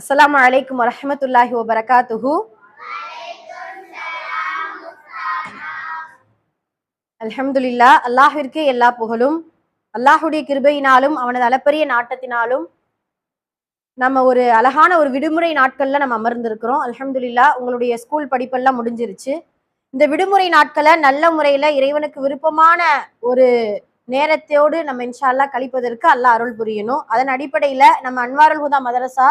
அஸ்லாம் அலைக்கும் வரமத்துல்லாஹி வபரகாத்துஹு. அல்ஹம்துலில்லா அல்லாஹிற்கு எல்லா புகழும். அல்லாஹுடைய கிருபையினாலும் அவனது அளப்பரிய நாட்டத்தினாலும் நம்ம ஒரு அழகான ஒரு விடுமுறை நாட்கள்ல நம்ம அமர்ந்திருக்கிறோம். அல்ஹம்துலில்லா உங்களுடைய ஸ்கூல் படிப்பெல்லாம் முடிஞ்சிருச்சு. இந்த விடுமுறை நாட்களை நல்ல முறையில இறைவனுக்கு விருப்பமான ஒரு நேரத்தோடு நம்ம இன்ஷா அல்லாஹ் கழிப்பதற்கு அல்லாஹ் அருள் புரியணும். அதன் அடிப்படையில நம்ம அன்வாருல் ஹுதா மதரசா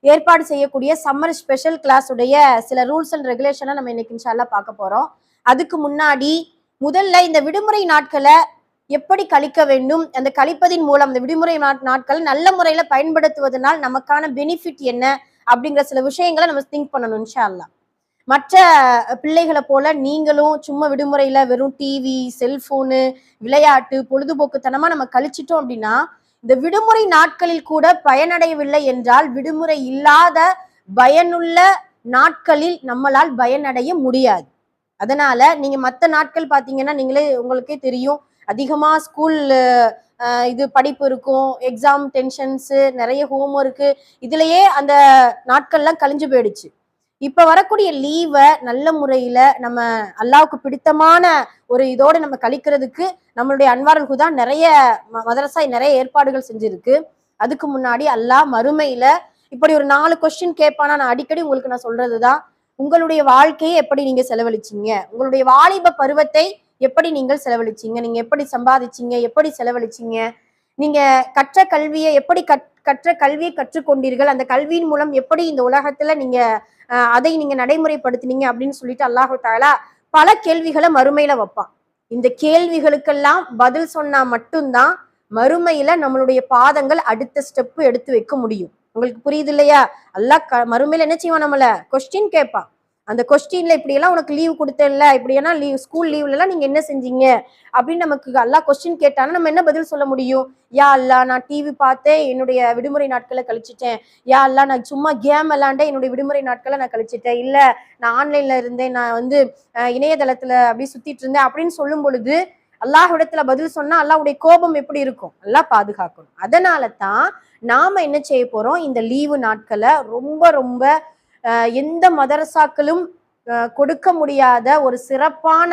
ஏற்பாடு செய்யக்கூடிய சம்மர் ஸ்பெஷல் கிளாஸ் உடைய சில ரூல்ஸ் அண்ட் ரெகுலேஷனை நம்ம இன்னைக்கு இன்ஷா பார்க்க போறோம். அதுக்கு முன்னாடி முதல்ல இந்த விடுமுறை நாட்களை எப்படி கழிக்க வேண்டும்? அந்த கழிப்பதின் மூலம் இந்த விடுமுறை நாட்- நல்ல முறையில பயன்படுத்துவதனால் நமக்கான பெனிஃபிட் என்ன? அப்படிங்கிற சில விஷயங்களை நம்ம திங்க் பண்ணணும் இன்ஷால்லா மற்ற பிள்ளைகளை போல நீங்களும் சும்மா விடுமுறையில வெறும் டிவி செல்போனு விளையாட்டு பொழுதுபோக்குத்தனமா நம்ம கழிச்சிட்டோம் அப்படின்னா இந்த விடுமுறை நாட்களில் கூட பயனடையவில்லை என்றால் விடுமுறை இல்லாத பயனுள்ள நாட்களில் நம்மளால் பயனடைய முடியாது. அதனால நீங்க மற்ற நாட்கள் பாத்தீங்கன்னா நீங்களே உங்களுக்கே தெரியும். அதிகமா ஸ்கூல் இது படிப்பு இருக்கும் எக்ஸாம் டென்ஷன்ஸு நிறைய ஹோம் ஒர்க்கு இதுலயே அந்த நாட்கள்லாம் கழிஞ்சு போயிடுச்சு. இப்ப வரக்கூடிய லீவை நல்ல முறையில நம்ம அல்லாவுக்கு பிடித்தமான ஒரு இதோட நம்ம கழிக்கிறதுக்கு நம்மளுடைய அன்வாரல் ஹுதா நிறைய ம- நிறைய ஏற்பாடுகள் செஞ்சிருக்கு. அதுக்கு முன்னாடி அல்லாஹ் மறுமையில இப்படி ஒரு நாலு கொஸ்டின் கேட்பானா நான் அடிக்கடி உங்களுக்கு நான் சொல்றதுதான். உங்களுடைய வாழ்க்கையை எப்படி நீங்க செலவழிச்சீங்க? உங்களுடைய வாலிப பருவத்தை எப்படி நீங்கள் செலவழிச்சீங்க? நீங்க எப்படி சம்பாதிச்சீங்க? எப்படி செலவழிச்சீங்க? நீங்க கற்ற கல்வியை எப்படி கற்- கற்ற கல்வியை கற்றுக்கொண்டீர்கள்? அந்த கல்வியின் மூலம் எப்படி இந்த உலகத்துல நீங்க அதை நீங்க நடைமுறைப்படுத்தினீங்க அப்படின்னு சொல்லிட்டு அல்லாஹு தாலா பல கேள்விகளை மறுமையில வைப்பான். இந்த கேள்விகளுக்கெல்லாம் பதில் சொன்னா மட்டும்தான் மறுமையில நம்மளுடைய பாதங்கள் அடுத்த ஸ்டெப் எடுத்து வைக்க முடியும். உங்களுக்கு புரியுது இல்லையா? அல்லாஹ் க- மறுமையில என்ன செய்வான் நம்மள? கொஸ்டின் கேட்பான். அந்த கொஸ்டின்ல இப்படியெல்லாம் உனக்கு லீவ் கொடுத்தேன்ல இப்படியெல்லாம் லீவ் ஸ்கூல் லீவ்லலாம் நீங்கள் நீங்க என்ன செஞ்சீங்க? அப்படின்னு நமக்கு அல்லா கொஸ்டின் கேட்டானா நம்ம என்ன பதில் சொல்ல முடியும்? யா அல்லா நான் டிவி பார்த்தேன் என்னுடைய விடுமுறை நாட்களை கழிச்சிட்டேன். யா அல்லா நான் சும்மா கேம் விளாண்டேன் என்னுடைய விடுமுறை நாட்களை நான் கழிச்சிட்டேன். இல்ல நான் ஆன்லைன்ல இருந்தேன் நான் வந்து இணையதளத்தில் இணையதளத்துல அப்படியே சுத்திட்டு இருந்தேன் அப்படின்னு சொல்லும் பொழுது அல்லாஹிடத்துல பதில் சொன்னா அல்லாஹுடைய கோபம் எப்படி இருக்கும்? நல்லா பாதுகாக்கணும். அதனால தான் நாம என்ன செய்ய போறோம்? இந்த லீவு நாட்களை ரொம்ப ரொம்ப எந்த மதரசாக்களும் கொடுக்க முடியாத ஒரு சிறப்பான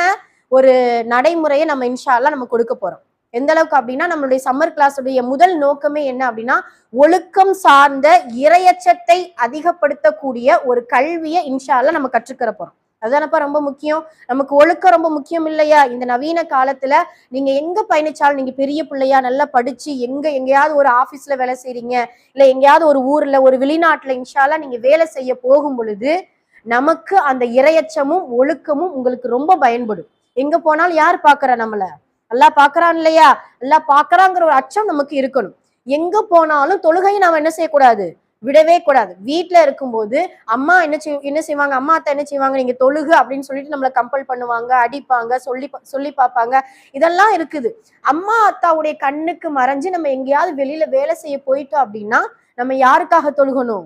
ஒரு நடைமுறையை நம்ம இன்ஷா நம்ம கொடுக்க போறோம். எந்த அளவுக்கு அப்படின்னா நம்மளுடைய சம்மர் கிளாஸுடைய முதல் நோக்கமே என்ன அப்படின்னா ஒழுக்கம் சார்ந்த இரையச்சத்தை அதிகப்படுத்தக்கூடிய ஒரு கல்வியை இன்ஷா நம்ம கற்றுக்கிற போறோம். அதுதானப்பா ரொம்ப முக்கியம். நமக்கு ஒழுக்கம் ரொம்ப முக்கியம் இல்லையா? இந்த நவீன காலத்துல நீங்க எங்க பயணிச்சாலும் நீங்க பெரிய பிள்ளையா நல்லா படிச்சு எங்க எங்கேயாவது ஒரு ஆபீஸ்ல வேலை செய்றீங்க இல்ல எங்கேயாவது ஒரு ஊர்ல ஒரு வெளிநாட்டுல இன்ஷால்லா நீங்க வேலை செய்ய போகும் பொழுது நமக்கு அந்த இரையச்சமும் ஒழுக்கமும் உங்களுக்கு ரொம்ப பயன்படும். எங்க போனாலும் யார் பாக்குறா நம்மள? நல்லா பாக்குறான் இல்லையா? நல்லா பாக்குறாங்கிற ஒரு அச்சம் நமக்கு இருக்கணும். எங்க போனாலும் தொழுகையை நாம என்ன செய்யக்கூடாது? விடவே கூடாது. வீட்டில் இருக்கும்போது அம்மா என்ன செய் என்ன செய்வாங்க? அம்மா அத்தை என்ன செய்வாங்க? நீங்க தொழுகு அப்படின்னு சொல்லிட்டு நம்மளை கம்பல் பண்ணுவாங்க அடிப்பாங்க சொல்லி பா- சொல்லி பார்ப்பாங்க. இதெல்லாம் இருக்குது. அம்மா அத்தாவுடைய கண்ணுக்கு மறைஞ்சு நம்ம எங்கேயாவது வெளியில வேலை செய்ய போயிட்டோம் அப்படின்னா நம்ம யாருக்காக தொழுகணும்?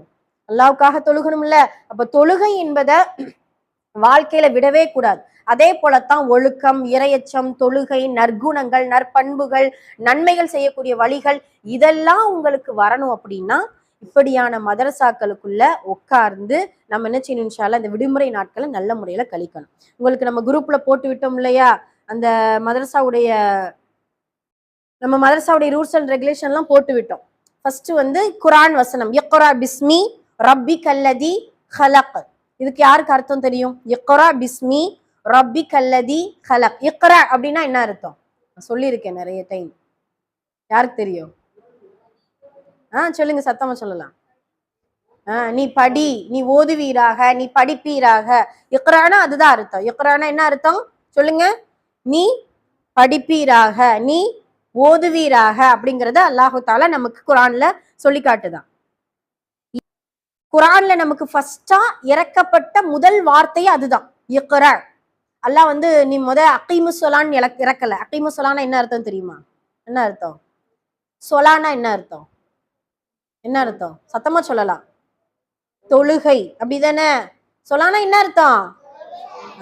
அல்லாவுக்காக தொழுகணும்ல. அப்ப தொழுகை என்பதை வாழ்க்கையில விடவே கூடாது. அதே போலத்தான் ஒழுக்கம் இரையச்சம் தொழுகை நற்குணங்கள் நற்பண்புகள் நன்மைகள் செய்யக்கூடிய வழிகள் இதெல்லாம் உங்களுக்கு வரணும் அப்படின்னா இப்படியான மதரசாக்களுக்குள்ள உட்கார்ந்து நம்ம என்ன செய்யணும் இன்ஷால்லா இந்த விடுமுறை நாட்களை நல்ல முறையில கழிக்கணும். உங்களுக்கு நம்ம குரூப்ல போட்டு விட்டோம் இல்லையா? அந்த மதரசாவுடைய நம்ம மதரசாவுடைய ரூல்ஸ் அண்ட் ரெகுலேஷன்லாம் போட்டு விட்டோம். ஃபர்ஸ்ட் வந்து குரான் வசனம் எக்கொரா பிஸ்மி ரப்பி கல்லதி ஹலக். இதுக்கு யாருக்கு அர்த்தம் தெரியும்? எக்கொரா பிஸ்மி ரப்பி கல்லதி ஹலக். இக்ரா அப்படின்னா என்ன அர்த்தம்? நான் சொல்லியிருக்கேன் நிறைய டைம் யாருக்கு தெரியும்? ஆ சொல்லுங்க சத்தமா சொல்லலாம். நீ படி நீ ஓதுவீராக நீ படிப்பீராக. இக்ரானா அதுதான் அர்த்தம். இக்ரானா என்ன அர்த்தம்? சொல்லுங்க. நீ படிப்பீராக நீ ஓதுவீராக அப்படிங்கிறத அல்லாஹு தாலா நமக்கு குரான்ல சொல்லி காட்டுதான். குரான்ல நமக்கு ஃபர்ஸ்டா இறக்கப்பட்ட முதல் வார்த்தையே அதுதான். இக்ரா. அல்லாஹ் வந்து நீ முத அக்கீமு சொலான்னு இறக்- இறக்கல. அக்கீமு சொலானா என்ன அர்த்தம் தெரியுமா? என்ன அர்த்தம்? சொலானா என்ன அர்த்தம்? என்ன அர்த்தம்? சத்தமா சொல்லலாம். தொழுகை அப்படிதானே? சொல்லானா என்ன அர்த்தம்?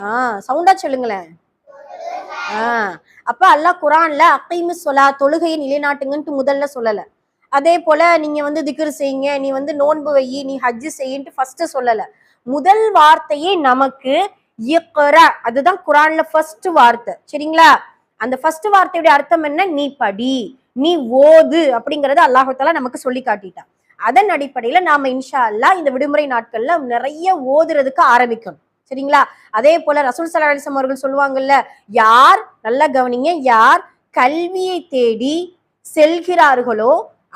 ஆ சவுண்டா சொல்லுங்களேன். ஆ அப்ப அல்லாஹ் குரான்ல அக்கைமு சொலா தொழுகையை நிலைநாட்டுங்கன்ட்டு முதல்ல சொல்லல. அதே போல நீங்க வந்து திக்ரு செய்யுங்க நீ வந்து நோன்பு வை நீ ஹஜ்ஜு செய்யின்ட்டு ஃபர்ஸ்ட் சொல்லல. முதல் வார்த்தையே நமக்கு அதுதான் குரான்ல ஃபர்ஸ்ட் வார்த்தை. சரிங்களா? அந்த ஃபர்ஸ்ட் வார்த்தையுடைய அர்த்தம் என்ன? நீ படி. நீ ஓது அப்படிங்கறத அல்லாஹால நமக்கு சொல்லி காட்டிட்டான். அதன் அடிப்படையில நாம இன்ஷா அல்லாஹ் இந்த விடுமுறை நாட்கள்ல நிறைய ஓதுறதுக்கு ஆரம்பிக்கணும். சரிங்களா? அதே போல ரசூல் சல்லா அவர்கள் சொல்லுவாங்கல்ல யார் நல்லா கவனிங்க யார் கல்வியை தேடி செல்கிறார்களோ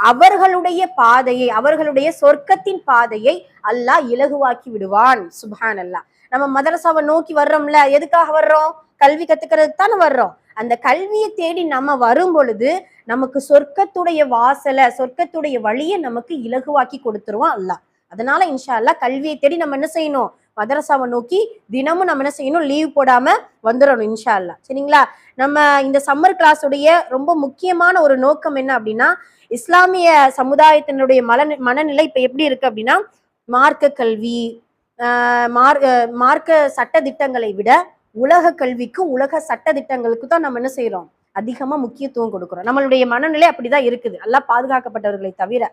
அவர்களுடைய பாதையை அவர்களுடைய சொர்க்கத்தின் பாதையை அல்லாஹ் இலகுவாக்கி விடுவான். சுபான் அல்லாஹ் நம்ம மதரசாவை நோக்கி வர்றோம்ல எதுக்காக வர்றோம்? கல்வி கத்துக்கிறதுக்கு தானே வர்றோம். அந்த கல்வியை தேடி நம்ம வரும் பொழுது நமக்கு சொர்க்கத்துடைய வாசலை சொர்க்கத்துடைய வழியை நமக்கு இலகுவாக்கி கொடுத்துருவான் அல்லாஹ். அதனால இன்ஷா அல்லா கல்வியை தேடி நம்ம என்ன செய்யணும்? மதரசாவை நோக்கி தினமும் நம்ம என்ன செய்யணும்? லீவ் போடாம வந்துடணும் இன்ஷா அல்லா சரிங்களா? நம்ம இந்த சம்மர் கிளாஸுடைய ரொம்ப முக்கியமான ஒரு நோக்கம் என்ன அப்படின்னா இஸ்லாமிய சமுதாயத்தினுடைய மல மனநிலை இப்ப எப்படி இருக்கு அப்படின்னா மார்க்க கல்வி மார்க்க சட்ட திட்டங்களை விட உலக கல்விக்கும் உலக சட்ட திட்டங்களுக்கு தான் நம்ம என்ன செய்யறோம் அதிகமா முக்கியத்துவம் கொடுக்குறோம். நம்மளுடைய மனநிலை அப்படிதான் இருக்குது. எல்லாம் பாதுகாக்கப்பட்டவர்களை தவிர.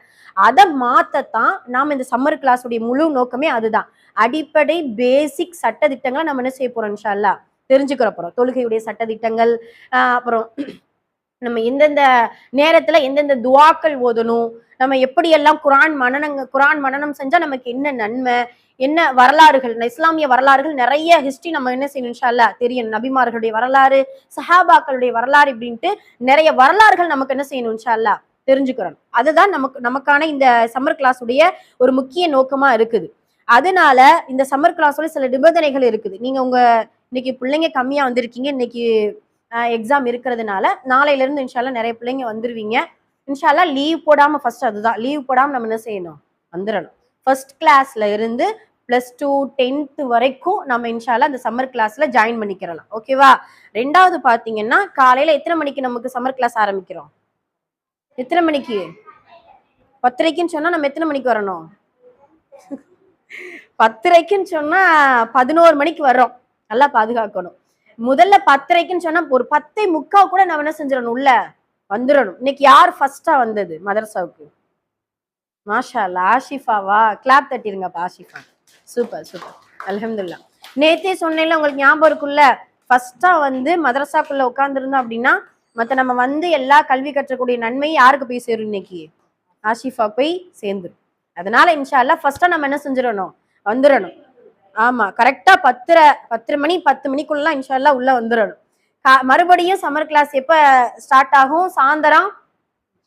அதை மாத்தத்தான் நாம இந்த சம்மர் கிளாஸ் உடைய முழு நோக்கமே அதுதான். அடிப்படை பேசிக் சட்ட திட்டங்களை நம்ம என்ன செய்ய போறோம் இன்ஷா தெரிஞ்சுக்கிற போறோம். தொழுகையுடைய சட்ட திட்டங்கள் அப்புறம் நம்ம எந்தெந்த நேரத்துல எந்தெந்த துவாக்கள் ஓதணும்? நம்ம எப்படியெல்லாம் குரான் மனநங்க குரான் மனனம் செஞ்சா நமக்கு என்ன நன்மை? என்ன வரலாறுகள்? இஸ்லாமிய வரலாறுகள் நிறைய ஹிஸ்டரி நம்ம என்ன செய்யணும் இன்ஷா அல்லாஹ் தெரியும். நபிமார்களுடைய வரலாறு சஹாபாக்களுடைய வரலாறு இப்படின்ட்டு நிறைய வரலாறுகள் நமக்கு என்ன செய்யணும் இன்ஷால்லா தெரிஞ்சுக்கிறோம் அதுதான் நமக்கு நமக்கான இந்த சம்மர் கிளாஸ் உடைய ஒரு முக்கிய நோக்கமா இருக்குது. அதனால இந்த சம்மர் கிளாஸோட சில நிபந்தனைகள் இருக்குது. நீங்க உங்க இன்னைக்கு பிள்ளைங்க கம்மியா வந்திருக்கீங்க. இன்னைக்கு எக்ஸாம் இருக்கிறதுனால நாளையிலேருந்து இன்ஷால்லா நிறைய பிள்ளைங்க வந்துடுவீங்க இன்ஷால்லா லீவ் போடாமல் ஃபர்ஸ்ட் அதுதான். லீவ் போடாமல் நம்ம என்ன செய்யணும்? வந்துடணும். ஃபர்ஸ்ட் கிளாஸ்ல இருந்து பிளஸ் டூ டென்த்து வரைக்கும் நம்ம இன்ஷால்லா அந்த சம்மர் கிளாஸ்ல ஜாயின் பண்ணிக்கிறலாம். ஓகேவா ரெண்டாவது பார்த்தீங்கன்னா காலையில் எத்தனை மணிக்கு நமக்கு சம்மர் கிளாஸ் ஆரம்பிக்கிறோம்? எத்தனை மணிக்கு? பத்தரைக்குன்னு சொன்னால் நம்ம எத்தனை மணிக்கு வரணும்? பத்தரைக்குன்னு சொன்னால் பதினோரு மணிக்கு வர்றோம். நல்லா பாதுகாக்கணும். முதல்ல பத்தரைக்குன்னு சொன்னா ஒரு பத்தை முக்கா கூட நம்ம என்ன செஞ்சிடணும். உள்ள வந்துடணும். இன்னைக்கு யார் ஃபர்ஸ்டா வந்தது? மதரசாவுக்கு. மாஷா அல்லா ஆஷிஃபாவா? கிளாப் தட்டிருங்கப்பா ஆஷிஃபா. சூப்பர் சூப்பர் அலமதுல்லா நேத்தே சொன்னேன்ல உங்களுக்கு ஞாபகம் இருக்குல்ல ஃபர்ஸ்டா வந்து மதரசாக்குள்ள உட்காந்துருந்தோம் அப்படின்னா மத்த நம்ம வந்து எல்லா கல்வி கற்றக்கூடிய நன்மை யாருக்கு போய் சேரும் இன்னைக்கு? ஆஷிஃபா போய் சேர்ந்துடும் அதனால இன்ஷா அல்லா ஃபர்ஸ்டா நம்ம என்ன செஞ்சிடணும்? வந்துடணும். ஆமா கரெக்டா பத்தரை பத்தரை மணி பத்து மணிக்குள்ள இன்ஷால்லா உள்ள வந்துடணும் கா- மறுபடியும் சம்மர் கிளாஸ் எப்ப ஸ்டார்ட் ஆகும்? சாயந்தரம்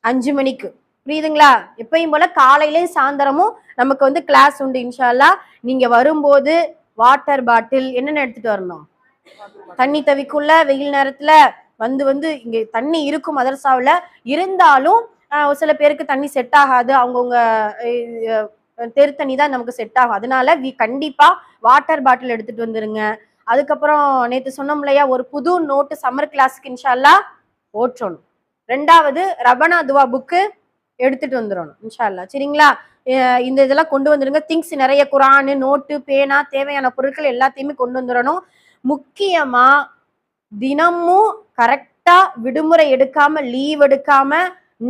அஞ்சு மணிக்கு. புரியுதுங்களா? எப்பயும் போல காலையிலயும் சாயந்தரமும் நமக்கு வந்து கிளாஸ் உண்டு இன்ஷால்லா நீங்க வரும்போது வாட்டர் பாட்டில் என்னென்ன எடுத்துட்டு வரணும்? தண்ணி தவிக்குள்ள வெயில் நேரத்துல வந்து வந்து இங்க தண்ணி இருக்கும் மதரசாவில். இருந்தாலும் சில பேருக்கு தண்ணி செட் ஆகாது. அவங்கவுங்க தெரு தண்ணி தான் நமக்கு செட் ஆகும். அதனால வி கண்டிப்பா வாட்டர் பாட்டில் எடுத்துட்டு வந்துருங்க. அதுக்கப்புறம் நேத்து சொன்னோம் இல்லையா ஒரு புது நோட்டு சம்மர் கிளாஸ்க்கு இன்ஷால்லா ஓற்றணும் ரெண்டாவது ரபனா துவா புக்கு எடுத்துட்டு வந்துடணும் இன்ஷால்லா. சரிங்களா? இந்த இதெல்லாம் கொண்டு வந்துருங்க. திங்ஸ் நிறைய குரானு நோட்டு பேனா தேவையான பொருட்கள் எல்லாத்தையுமே கொண்டு வந்துடணும். முக்கியமா தினமும் கரெக்டா விடுமுறை எடுக்காம லீவ் எடுக்காம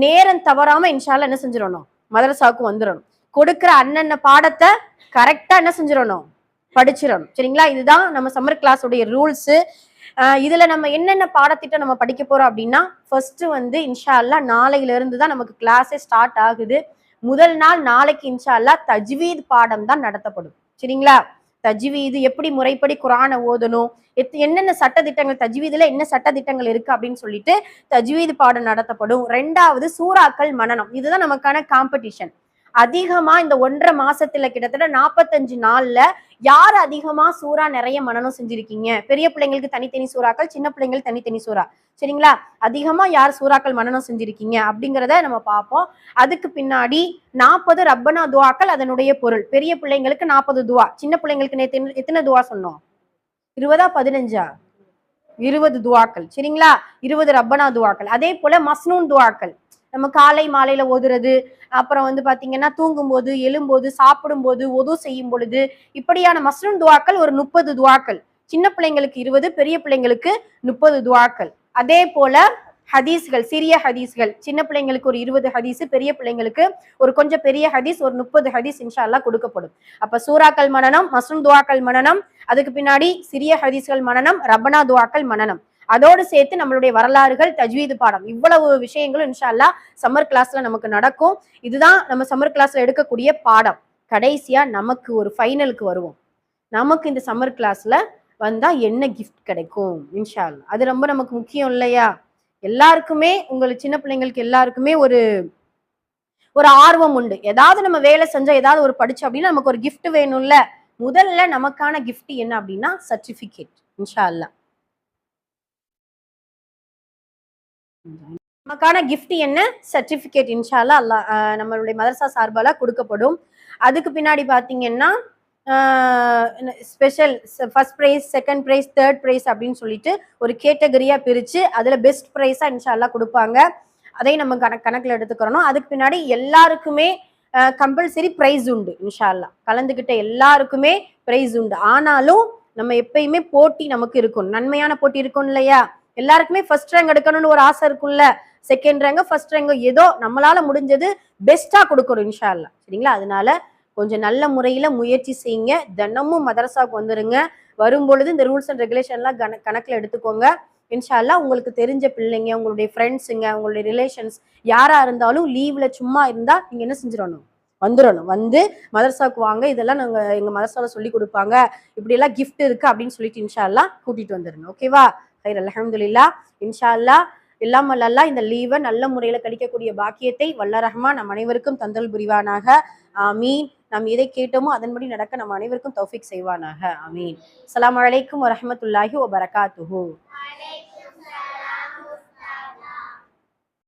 நேரம் தவறாம இன்ஷால்லா என்ன செஞ்சிடணும்? மதரசாவுக்கு வந்துடணும். கொடுக்குற அண்ணன்ன பாடத்தை கரெக்டா என்ன செஞ்சிடணும்? படிச்சிடணும். சரிங்களா? இதுதான் நம்ம சம்மர் கிளாஸ் உடைய ரூல்ஸ் இதுல நம்ம என்னென்ன பாடத்திட்டம் நம்ம படிக்க போறோம் அப்படின்னா ஃபர்ஸ்ட் வந்து இன்ஷா நாளையில இருந்து தான் நமக்கு கிளாஸே ஸ்டார்ட் ஆகுது. முதல் நாள் நாளைக்கு இன்ஷா அல்லாஹ் தஜ்வீத் பாடம் தான் நடத்தப்படும். சரிங்களா? தஜ்வீது எப்படி முறைப்படி குரானை ஓதணும்? எத்- என்னென்ன சட்ட திட்டங்கள் தஜ்வீதுல என்ன சட்ட திட்டங்கள் இருக்கு அப்படின்னு சொல்லிட்டு தஜ்வீது பாடம் நடத்தப்படும். ரெண்டாவது சூறாக்கள் மனனம் இதுதான் நமக்கான காம்படிஷன் அதிகமா இந்த ஒன்றரை மாசத்துல கிட்டத்தட்ட நாற்பத்தஞ்சு நாள்ல யார் அதிகமா சூறா நிறைய மனனம் செஞ்சிருக்கீங்க? பெரிய பிள்ளைங்களுக்கு தனித்தனி சூறாக்கள் சின்ன பிள்ளைங்களுக்கு தனித்தனி சூறா. சரிங்களா? அதிகமா யார் சூறாக்கள் மனனம் செஞ்சிருக்கீங்க? அப்படிங்கிறத நம்ம பார்ப்போம். அதுக்கு பின்னாடி நாற்பது ரப்பனா துவாக்கள் அதனுடைய பொருள். பெரிய பிள்ளைங்களுக்கு நாற்பது துவா. சின்ன பிள்ளைங்களுக்கு நேற்று எத்தனை துவா சொன்னோம்? இருபதா பதினஞ்சா? இருபது துவாக்கள். சரிங்களா? இருபது ரப்பனா துவாக்கள். அதே போல மஸ்னூன் துவாக்கள். நம்ம காலை மாலையில ஓதுறது அப்புறம் வந்து பாத்தீங்கன்னா தூங்கும்போது எழும்போது சாப்பிடும்போது ஒது செய்யும் பொழுது இப்படியான மஸ்ரூம் துவாக்கள் ஒரு முப்பது துவாக்கள். சின்ன பிள்ளைங்களுக்கு இருபது பெரிய பிள்ளைங்களுக்கு முப்பது துவாக்கள். அதே போல ஹதீஸ்கள் சிறிய ஹதீஸ்கள். சின்ன பிள்ளைங்களுக்கு ஒரு இருபது ஹதீஸ் பெரிய பிள்ளைங்களுக்கு ஒரு கொஞ்சம் பெரிய ஹதீஸ் ஒரு முப்பது ஹதீஸ் இன்ஷால்லா கொடுக்கப்படும். அப்ப சூறாக்கள் மனனம் மஸ்ரூம் துவாக்கள் மனனம் அதுக்கு பின்னாடி சிறிய ஹதீஸ்கள் மனனம் ரபனா துவாக்கள் மனனம் அதோடு சேர்த்து நம்மளுடைய வரலாறுகள் தஜ்வீது பாடம். இவ்வளவு விஷயங்களும் இன்ஷா சம்மர் கிளாஸ்ல நமக்கு நடக்கும். இதுதான் நம்ம சம்மர் கிளாஸ்ல எடுக்கக்கூடிய பாடம். கடைசியா நமக்கு ஒரு ஃபைனலுக்கு வருவோம். நமக்கு இந்த சம்மர் கிளாஸ்ல வந்தா என்ன கிஃப்ட் கிடைக்கும்? இன்ஷா அது ரொம்ப நமக்கு முக்கியம் இல்லையா? எல்லாருக்குமே உங்களுக்கு சின்ன பிள்ளைங்களுக்கு எல்லாருக்குமே ஒரு ஒரு ஆர்வம் உண்டு. ஏதாவது நம்ம வேலை செஞ்சா ஏதாவது ஒரு படிச்சோம் அப்படின்னா நமக்கு ஒரு கிஃப்ட் வேணும்ல? முதல்ல நமக்கான கிஃப்ட் என்ன அப்படின்னா சர்டிபிகேட் இன்ஷா அல்லா நமக்கான கிஃப்ட் என்ன? சர்டிபிகேட் இன்ஷால்லா அல்லா நம்மளுடைய மதரசா சார்பால கொடுக்கப்படும். அதுக்கு பின்னாடி பாத்தீங்கன்னா special first prize second prize third prize அப்படின்னு சொல்லிட்டு ஒரு கேட்டகரியா பிரிச்சு அதுல பெஸ்ட் ப்ரைஸா இன்ஷால்லா கொடுப்பாங்க. அதை நம்ம கணக்கு கணக்குல எடுத்துக்கிறோம் அதுக்கு பின்னாடி எல்லாருக்குமே கம்பல்சரி ப்ரைஸ் உண்டு இன்ஷால்லா கலந்துக்கிட்ட எல்லாருக்குமே ப்ரைஸ் உண்டு. ஆனாலும் நம்ம எப்பயுமே போட்டி நமக்கு இருக்கும் நன்மையான போட்டி இருக்கும் இல்லையா? எல்லாருக்குமே ஃபர்ஸ்ட் ரேங்க் எடுக்கணும்னு ஒரு ஆசை இருக்குல்ல செகண்ட் ரேங்க் ஃபர்ஸ்ட் ரேங்க் ஏதோ நம்மளால முடிஞ்சது பெஸ்டா கொடுக்கணும் இன்ஷா சரிங்களா? அதனால கொஞ்சம் நல்ல முறையில முயற்சி செய்யுங்க. தினமும் மதரசாவுக்கு வந்துருங்க. வரும்பொழுது இந்த ரூல்ஸ் அண்ட் ரெகுலேஷன்லாம் கண கணக்கில் எடுத்துக்கோங்க. இன்ஷால்லா உங்களுக்கு தெரிஞ்ச பிள்ளைங்க உங்களுடைய ஃப்ரெண்ட்ஸுங்க உங்களுடைய ரிலேஷன்ஸ் யாரா இருந்தாலும் லீவ்ல சும்மா இருந்தா நீங்க என்ன செஞ்சிடணும்? வந்துடணும். வந்து மதரசாவுக்கு வாங்க. இதெல்லாம் நாங்க எங்க மதரசாவில் சொல்லி கொடுப்பாங்க. இப்படி எல்லாம் கிஃப்ட் இருக்கு அப்படின்னு சொல்லிட்டு இன்ஷால்லாம் கூட்டிகிட்டு கூட்டிட்டு வந்துருங்க ஓகேவா ஹைர் அலஹமதுல்லா இன்ஷா அல்லாஹ் எல்லாம் வல்லல்லா இந்த லீவை நல்ல முறையில கழிக்கக்கூடிய பாக்கியத்தை வல்ல ரஹ்மான் நம் அனைவருக்கும் தந்தல் புரிவானாக. ஆமீன். நாம் எதை கேட்டோமோ அதன்படி நடக்க நம் அனைவருக்கும் தௌஃபிக் செய்வானாக. ஆமீன். அஸ்ஸலாமு வரமத்துல்லாஹி வரஹ்மத்துல்லாஹி வபரகாத்துஹு.